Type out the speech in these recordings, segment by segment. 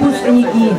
выпускники.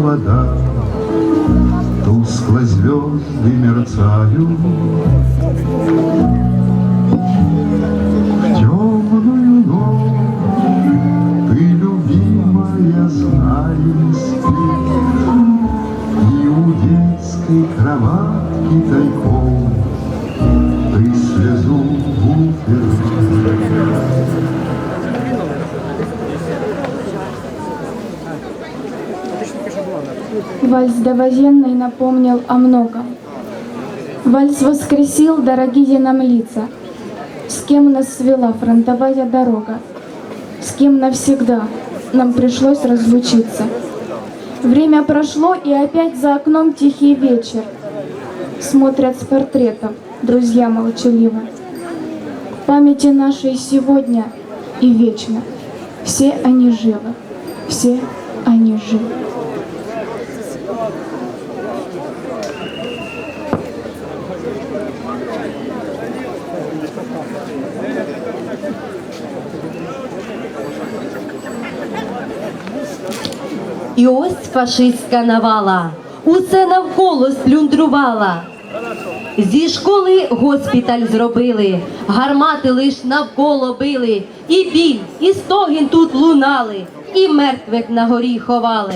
вода, Тускло звезды мерцают. В темную ночь ты, любимая, знаешь спишь, И у детской кроватки тайком Вальс довоенный напомнил о многом. Вальс воскресил дорогие нам лица. С кем нас свела фронтовая дорога? С кем навсегда нам пришлось разлучиться? Время прошло, и опять за окном тихий вечер. Смотрят с портретов друзья молчаливо. В памяти нашей сегодня и вечно. Все они живы, все они живы. І ось фашистська навала усе навколо сплюндрувала. Зі школи госпіталь зробили, гармати лиш навколо били, і біль, і стогін тут лунали, і мертвих на горі ховали.